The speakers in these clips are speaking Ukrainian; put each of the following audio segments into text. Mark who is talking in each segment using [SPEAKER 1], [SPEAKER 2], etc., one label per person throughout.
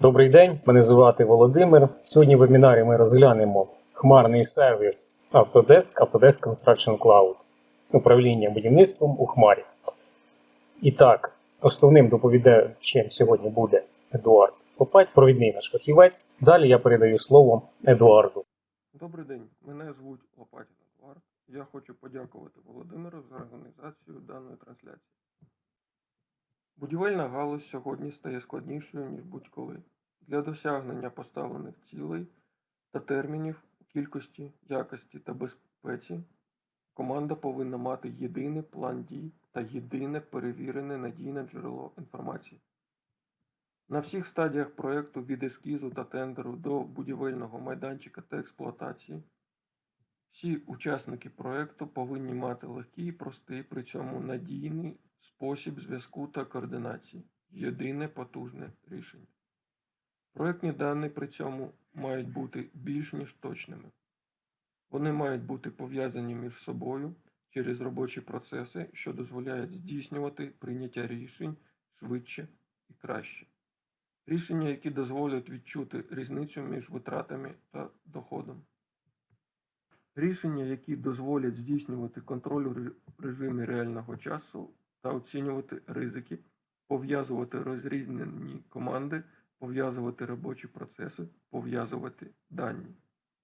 [SPEAKER 1] Добрий день, мене звати Володимир. Сьогодні в вебінарі ми розглянемо хмарний сервіс Autodesk, Autodesk Construction Cloud, управління будівництвом у хмарі. І так, основним доповідачем сьогодні буде Едуард Попать, провідний наш фахівець. Далі я передаю слово Едуарду.
[SPEAKER 2] Добрий день, мене звуть Лопатін Едуард. Я хочу подякувати Володимиру за організацію даної трансляції. Будівельна галузь сьогодні стає складнішою, ніж будь-коли. Для досягнення поставлених цілей та термінів у кількості, якості та безпеці команда повинна мати єдиний план дій та єдине перевірене надійне джерело інформації. На всіх стадіях проєкту від ескізу та тендеру до будівельного майданчика та експлуатації всі учасники проєкту повинні мати легкий і простий, при цьому надійний спосіб зв'язку та координації, єдине потужне рішення. Проєктні дані при цьому мають бути більш ніж точними. Вони мають бути пов'язані між собою через робочі процеси, що дозволяють здійснювати прийняття рішень швидше і краще. Рішення, які дозволять відчути різницю між витратами та доходом. Рішення, які дозволять здійснювати контроль у режимі реального часу та оцінювати ризики, пов'язувати розрізнені команди, пов'язувати робочі процеси, пов'язувати дані.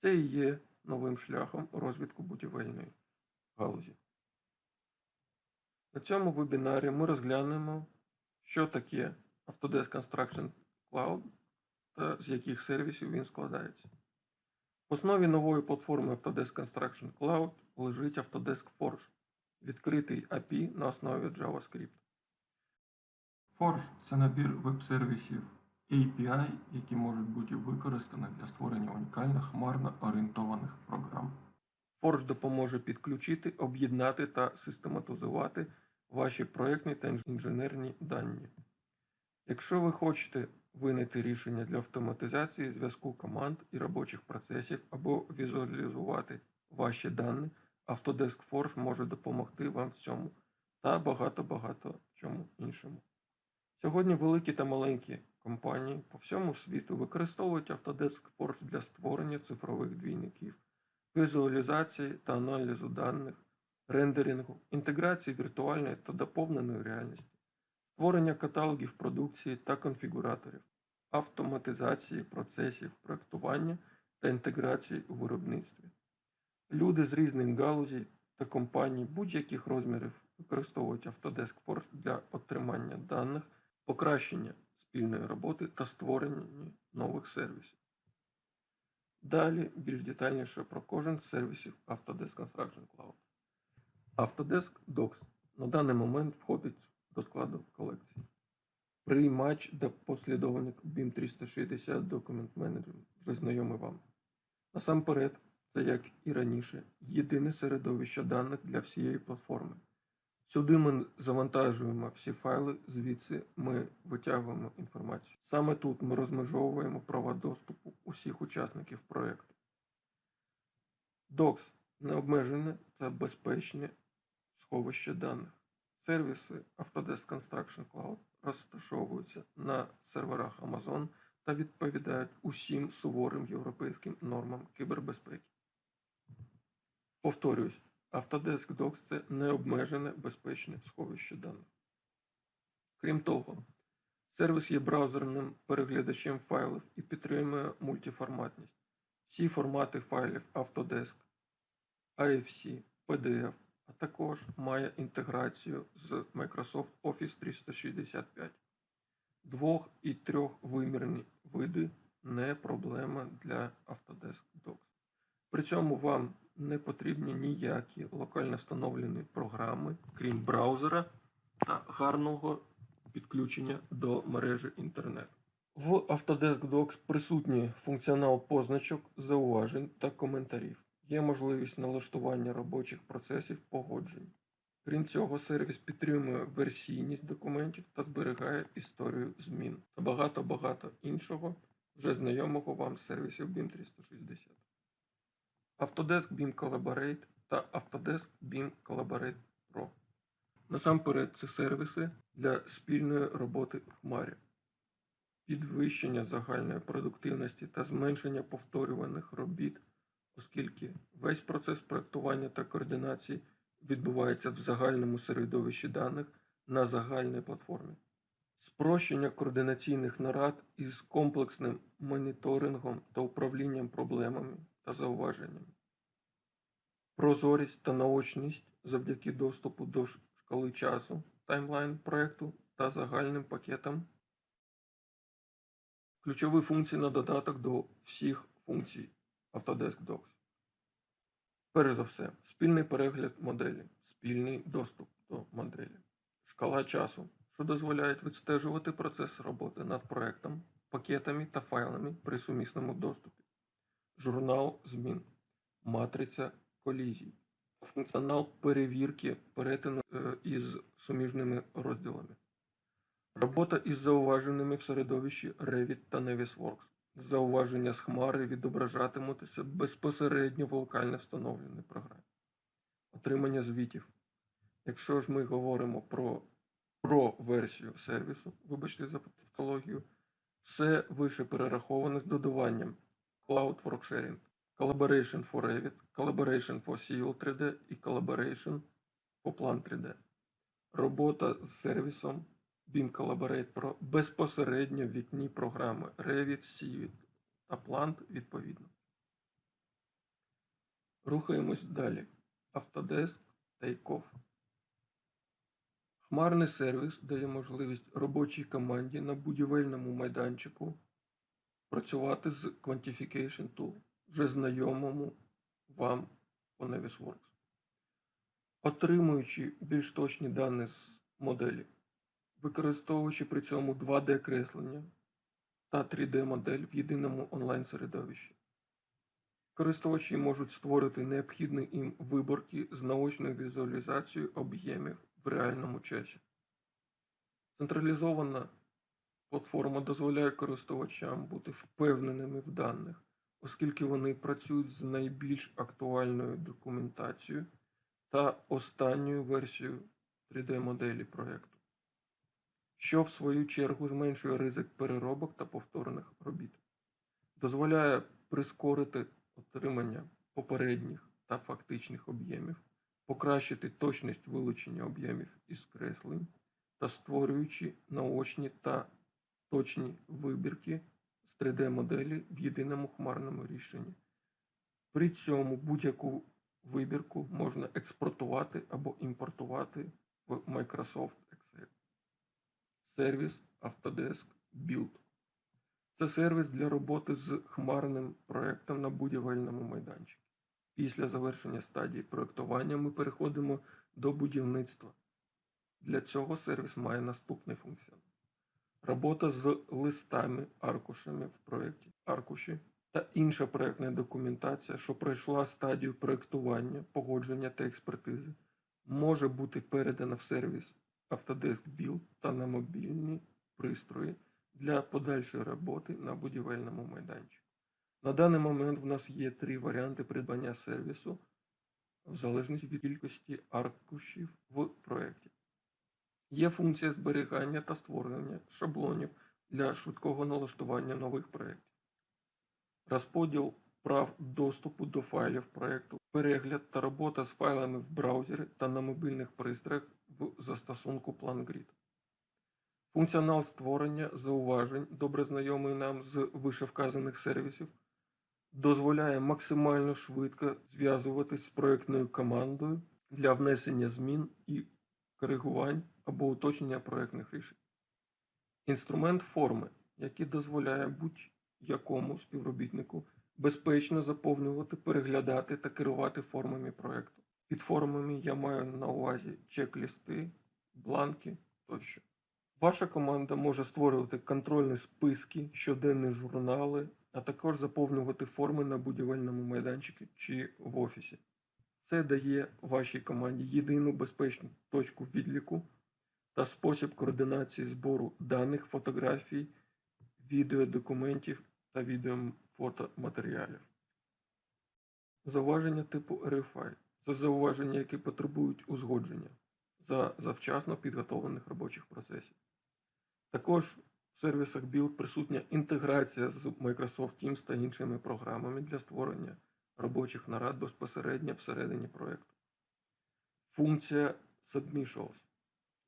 [SPEAKER 2] Це і є новим шляхом розвитку будівельної галузі. На цьому вебінарі ми розглянемо, що таке Autodesk Construction Cloud та з яких сервісів він складається. В основі нової платформи Autodesk Construction Cloud лежить Autodesk Forge, відкритий API на основі JavaScript. Forge це набір веб-сервісів API, які можуть бути використані для створення унікальних хмарно орієнтованих програм. Forge допоможе підключити, об'єднати та систематизувати ваші проєктні та інженерні дані. Якщо ви хочете винайти рішення для автоматизації зв'язку команд і робочих процесів або візуалізувати ваші дані, Autodesk Forge може допомогти вам в цьому та багато-багато чому іншому. Сьогодні великі та маленькі компанії по всьому світу використовують Autodesk Forge для створення цифрових двійників, візуалізації та аналізу даних, рендерингу, інтеграції віртуальної та доповненої реальності створення каталогів продукції та конфігураторів, автоматизації процесів проектування та інтеграції у виробництві. Люди з різних галузей та компаній будь-яких розмірів використовують Autodesk Forge для отримання даних, покращення спільної роботи та створення нових сервісів. Далі більш детальніше про кожен з сервісів Autodesk Construction Cloud. Autodesk Docs на даний момент входить до складу колекції. Приймач та послідовник BIM 360 Document Manager вже знайомий вам. Насамперед, це, як і раніше, єдине середовище даних для всієї платформи. Сюди ми завантажуємо всі файли, звідси ми витягуємо інформацію. Саме тут ми розмежовуємо права доступу усіх учасників проєкту. Docs необмежене та безпечне сховище даних. Сервіси Autodesk Construction Cloud розташовуються на серверах Amazon та відповідають усім суворим європейським нормам кібербезпеки. Повторюсь, Autodesk Docs це необмежене безпечне сховище даних. Крім того, сервіс є браузерним переглядачем файлів і підтримує мультиформатність. Всі формати файлів Autodesk, AFC, PDF, а також має інтеграцію з Microsoft Office 365. Двох і трьохвимірні види не проблема для Autodesk Docs. При цьому вам не потрібні ніякі локально встановлені програми, крім браузера та гарного підключення до мережі інтернет. В Autodesk Docs присутній функціонал позначок, зауважень та коментарів. Є можливість налаштування робочих процесів погоджень. Крім цього, сервіс підтримує версійність документів та зберігає історію змін та багато-багато іншого, вже знайомого вам з сервісів BIM 360. Autodesk BIM Collaborate та Autodesk BIM Collaborate Pro. Насамперед, це сервіси для спільної роботи в хмарі. підвищення загальної продуктивності та зменшення повторюваних робіт, оскільки весь процес проектування та координації відбувається в загальному середовищі даних на загальній платформі. Спрощення координаційних нарад із комплексним моніторингом та управлінням проблемами та зауваженнями. Прозорість та наочність завдяки доступу до шкали часу, таймлайн проекту та загальним пакетам. Ключові функції на додаток до всіх функцій Autodesk Docs. Перш за все, спільний перегляд моделі, спільний доступ до моделі, шкала часу, що дозволяють відстежувати процес роботи над проектом, пакетами та файлами при сумісному доступі, журнал змін, матриця колізій, функціонал перевірки перетину е, із суміжними розділами, робота із зауваженнями в середовищі Revit та Navisworks. Зауваження з хмари відображатимуться безпосередньо в локально встановленій програмі. Отримання звітів. Якщо ж ми говоримо про, про версію сервісу, вибачте за тавтологію, все вище перераховане з додаванням Cloud Worksharing, Collaboration for Revit, Collaboration for Civil 3D і Collaboration for Plan 3D. Робота з сервісом BIM Collaborate Pro безпосередньо в вікні програми Revit, Civil та Plant відповідно. Рухаємось далі. Autodesk Takeoff. Хмарний сервіс дає можливість робочій команді на будівельному майданчику працювати з Quantification Tool, вже знайомому вам по Navisworks. Отримуючи більш точні дані з моделі, використовуючи при цьому 2D-креслення та 3D-модель в єдиному онлайн-середовищі. Користувачі можуть створити необхідні їм виборки з наочною візуалізацією об'ємів в реальному часі. Централізована платформа дозволяє користувачам бути впевненими в даних, оскільки вони працюють з найбільш актуальною документацією та останньою версією 3D-моделі проєкту, що в свою чергу зменшує ризик переробок та повторних робіт, дозволяє прискорити отримання попередніх та фактичних об'ємів, покращити точність вилучення об'ємів із креслень та створюючи наочні та точні вибірки з 3D-моделі в єдиному хмарному рішенні. При цьому будь-яку вибірку можна експортувати або імпортувати в Microsoft Excel. Сервіс Autodesk Build. Це сервіс для роботи з хмарним проектом на будівельному майданчику. Після завершення стадії проектування ми переходимо до будівництва. Для цього сервіс має наступний функціонал. Робота з листами, аркушами в проєкті, аркуші та інша проєктна документація, що пройшла стадію проєктування, погодження та експертизи, може бути передана в сервіс Autodesk Build та на мобільні пристрої для подальшої роботи на будівельному майданчику. На даний момент в нас є три варіанти придбання сервісу в залежності від кількості аркушів в проєкті. Є функція зберігання та створення шаблонів для швидкого налаштування нових проєктів. Розподіл прав доступу до файлів проєкту, перегляд та робота з файлами в браузері та на мобільних пристроях в застосунку PlanGrid. Функціонал створення зауважень, добре знайомий нам з вишевказаних сервісів, дозволяє максимально швидко зв'язуватись з проєктною командою для внесення змін і коригувань або уточнення проєктних рішень. Інструмент форми, який дозволяє будь-якому співробітнику безпечно заповнювати, переглядати та керувати формами проєкту. Під формами я маю на увазі чек-лісти, бланки тощо. Ваша команда може створювати контрольні списки, щоденні журнали, а також заповнювати форми на будівельному майданчику чи в офісі. Це дає вашій команді єдину безпечну точку відліку та спосіб координації збору даних, фотографій, відеодокументів та відеофотоматеріалів. Зауваження типу RFI це зауваження, які потребують узгодження за завчасно підготовлених робочих процесів. Також В сервісах Build присутня інтеграція з Microsoft Teams та іншими програмами для створення робочих нарад безпосередньо всередині проєкту. Функція Submissions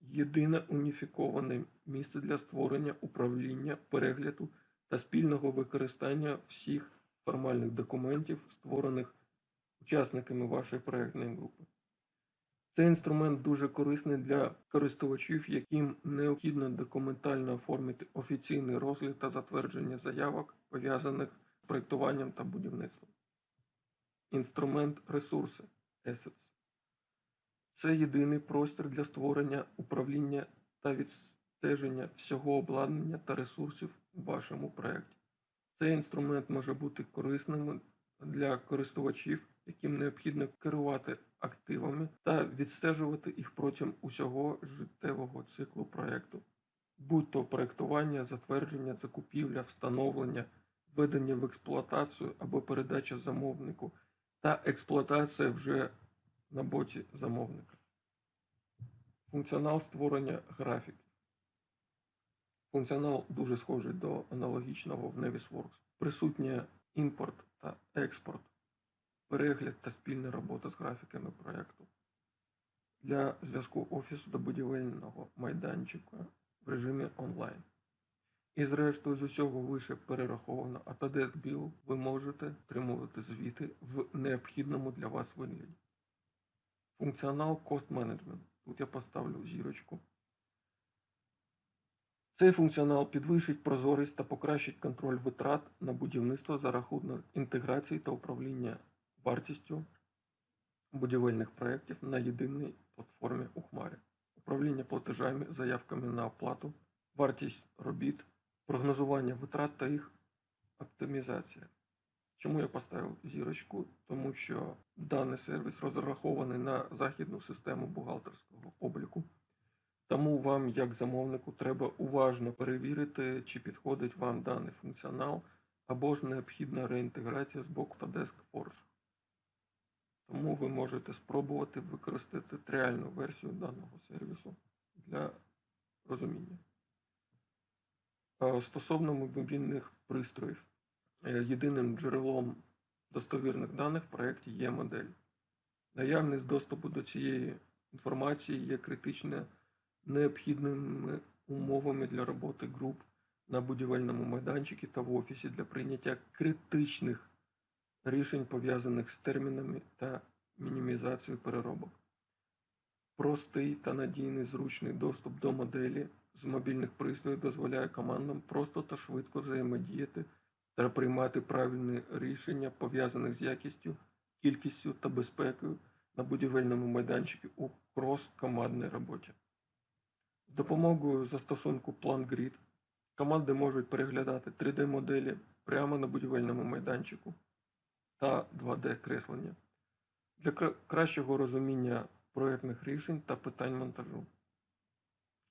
[SPEAKER 2] єдине уніфіковане місце для створення, управління, перегляду та спільного використання всіх формальних документів, створених учасниками вашої проєктної групи. Цей інструмент дуже корисний для користувачів, яким необхідно документально оформити офіційний розгляд та затвердження заявок, пов'язаних з проєктуванням та будівництвом. Інструмент ресурси Assets. Це єдиний простір для створення, управління та відстеження всього обладнання та ресурсів у вашому проєкті. Цей інструмент може бути корисним для користувачів, яким необхідно керувати активами та відстежувати їх протягом усього життєвого циклу проєкту, будь-то проєктування, затвердження, закупівля, встановлення, введення в експлуатацію або передача замовнику та експлуатація вже на боці замовника. Функціонал створення графіків. Функціонал дуже схожий до аналогічного в Navisworks. Присутнє імпорт та експорт, перегляд та спільна робота з графіками проєкту. Для зв'язку офісу до будівельного майданчика в режимі онлайн. І зрештою з усього вище перераховано Autodesk Build ви можете отримувати звіти в необхідному для вас вигляді. Функціонал Cost Management. Тут я поставлю зірочку. Цей функціонал підвищить прозорість та покращить контроль витрат на будівництво за рахунок інтеграції та управління вартістю будівельних проєктів на єдиній платформі у Хмарі, управління платежами, заявками на оплату, вартість робіт, прогнозування витрат та їх оптимізація. Чому я поставив зірочку? Тому що даний сервіс розрахований на західну систему бухгалтерського обліку. Тому вам, як замовнику, треба уважно перевірити, чи підходить вам даний функціонал, або ж необхідна реінтеграція з боку Autodesk Forge. Тому ви можете спробувати використати тріальну версію даного сервісу для розуміння. Е, Стосовно мобільних пристроїв, єдиним джерелом достовірних даних в проєкті є модель. Наявність доступу до цієї інформації є критично необхідними умовами для роботи груп на будівельному майданчику та в офісі для прийняття критичних рішень, пов'язаних з термінами та мінімізацією переробок. Простий та надійний зручний доступ до моделі з мобільних пристроїв дозволяє командам просто та швидко взаємодіяти та приймати правильні рішення, пов'язаних з якістю, кількістю та безпекою на будівельному майданчику у крос-командній роботі. З допомогою застосунку PlanGrid команди можуть переглядати 3D-моделі прямо на будівельному майданчику та 2D-креслення для кращого розуміння проєктних рішень та питань монтажу.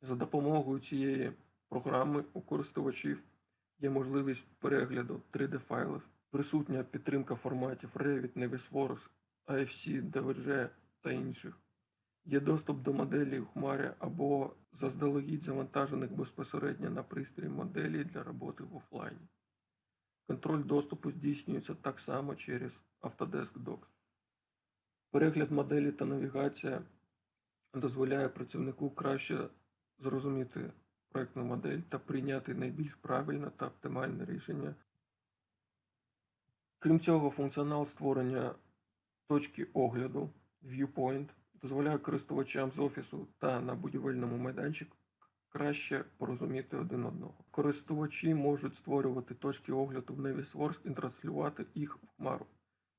[SPEAKER 2] За допомогою цієї програми у користувачів є можливість перегляду 3D-файлів, присутня підтримка форматів Revit, Navisworks, AFC, DVG та інших. Є доступ до моделі у Хмарі або заздалегідь завантажених безпосередньо на пристрій моделі для роботи в офлайні. Контроль доступу здійснюється так само через Autodesk Docs. Перегляд моделі та навігація дозволяє працівнику краще зрозуміти проектну модель та прийняти найбільш правильне та оптимальне рішення. Крім цього, функціонал створення точки огляду Viewpoint дозволяє користувачам з офісу та на будівельному майданчику краще порозуміти один одного. Користувачі можуть створювати точки огляду в Navisworks і транслювати їх в Хмару.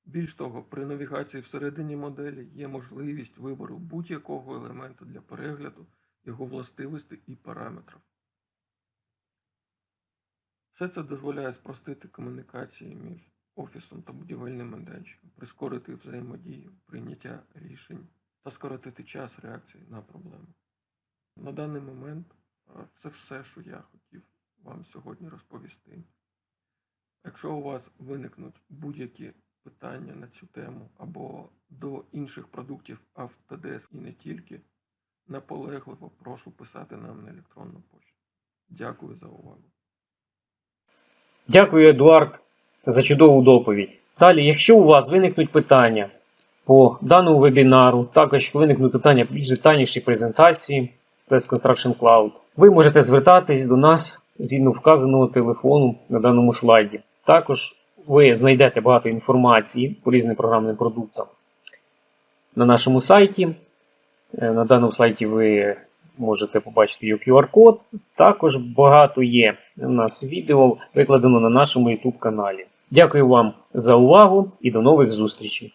[SPEAKER 2] Більш того, при навігації всередині моделі є можливість вибору будь-якого елементу для перегляду, його властивостей і параметрів. Все це дозволяє спростити комунікації між офісом та будівельним майданчиком, прискорити взаємодію, прийняття рішень та скоротити час реакції на проблему. На даний момент це все, що я хотів вам сьогодні розповісти. Якщо у вас виникнуть будь-які питання на цю тему або до інших продуктів Autodesk і не тільки, наполегливо прошу писати нам на електронну пошту. Дякую за увагу.
[SPEAKER 1] Дякую, Едуард, за чудову доповідь. Далі, якщо у вас виникнуть питання по даному вебінару, також виникнуть питання по більш детальнішій презентації Space Construction Cloud, ви можете звертатись до нас згідно вказаного телефону на даному слайді. Також ви знайдете багато інформації по різним програмним продуктам на нашому сайті. Е, На даному сайті ви можете побачити його QR-код. Також багато є у нас відео викладено на нашому YouTube каналі. Дякую вам за увагу і до нових зустрічей!